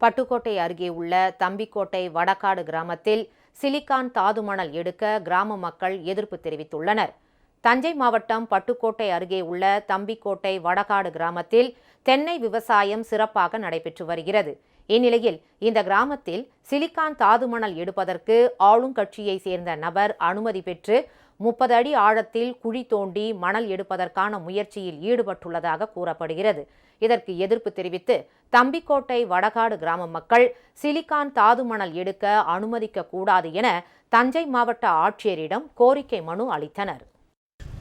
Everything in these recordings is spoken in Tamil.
பட்டுக்கோட்டை அருகே உள்ள தம்பிக்கோட்டை வடக்காடு கிராமத்தில் சிலிக்கான் தாது மணல் எடுக்க கிராம மக்கள் எதிர்ப்பு தெரிவித்துள்ளனர். தஞ்சை மாவட்டம் பட்டுக்கோட்டை அருகே உள்ள தம்பிக்கோட்டை வடகாடு கிராமத்தில் தென்னை விவசாயம் சிறப்பாக நடைபெற்று வருகிறது. இந்நிலையில் இந்த கிராமத்தில் சிலிக்கான் தாது மணல் எடுப்பதற்கு ஆளும் கட்சியை சேர்ந்த நபர் அனுமதி பெற்று முப்பது அடி ஆழத்தில் குழி தோண்டி மணல் எடுப்பதற்கான முயற்சியில் ஈடுபட்டுள்ளதாக கூறப்படுகிறது. இதற்கு எதிர்ப்பு தெரிவித்து தம்பிக்கோட்டை வடகாடு கிராம மக்கள் சிலிக்கான் தாது மணல் எடுக்க அனுமதிக்க கூடாது என தஞ்சை மாவட்ட ஆட்சியரிடம் கோரிக்கை மனு அளித்தனர்.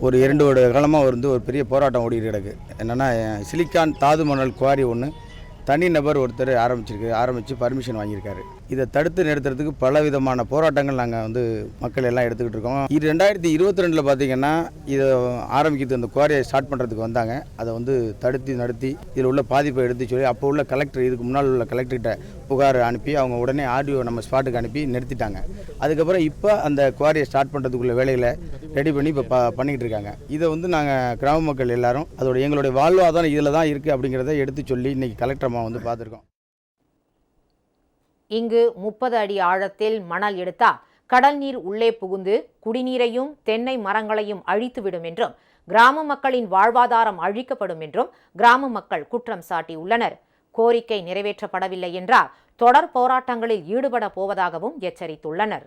ஒரு இரண்டு வருட காலமாக வந்து ஒரு பெரிய போராட்டம் ஓடிட்டு கிடக்கு. என்னென்னா சிலிக்கான் தாது மணல் குவாரி ஒன்று தனி நபர் ஒருத்தர் ஆரம்பிச்சிருக்கு ஆரம்பித்து பர்மிஷன் வாங்கியிருக்காரு. இதை தடுத்து நிறுத்துறதுக்கு பல விதமான போராட்டங்கள் நாங்கள் வந்து மக்கள் எல்லாம் எடுத்துக்கிட்டு இருக்கோம். இது ரெண்டாயிரத்தி இருபத்தி ரெண்டில் பார்த்தீங்கன்னா இதை ஆரம்பிக்கிறது அந்த குவாரியை ஸ்டார்ட் பண்ணுறதுக்கு வந்தாங்க. அதை வந்து தடுத்து நடத்தி இதில் உள்ள பாதிப்பை எடுத்து சொல்லி அப்போ உள்ள கலெக்டர் இதுக்கு முன்னால் உள்ள கலெக்டர்கிட்ட புகார் அனுப்பி அவங்க உடனே ஆடியோ நம்ம ஸ்பாட்டுக்கு அனுப்பி நிறுத்திட்டாங்க. அதுக்கப்புறம் இப்போ அந்த குவாரியை ஸ்டார்ட் பண்ணுறதுக்குள்ள வேலையில் ரெடி பண்ணி இப்போ ப பண்ணிக்கிட்டு இருக்காங்க இதை வந்து நாங்கள் கிராம மக்கள் எல்லாரும் அதோட எங்களுடைய வாழ்வாதாரம் இதில் தான் இருக்குது அப்படிங்கிறத எடுத்து சொல்லி இன்றைக்கி கலெக்டரமாக வந்து பார்த்துருக்கோம். இங்கு முப்பது அடி ஆழத்தில் மணல் எடுத்தால் கடல் நீர் உள்ளே புகுந்து குடிநீரையும் தென்னை மரங்களையும் அழித்துவிடும் என்றும் கிராம மக்களின் வாழ்வாதாரம் அழிக்கப்படும் என்றும் கிராம மக்கள் குற்றம் சாட்டியுள்ளனர். கோரிக்கை நிறைவேற்றப்படவில்லை என்றால் தொடர் போராட்டங்களில் ஈடுபட போவதாகவும் எச்சரித்துள்ளனர்.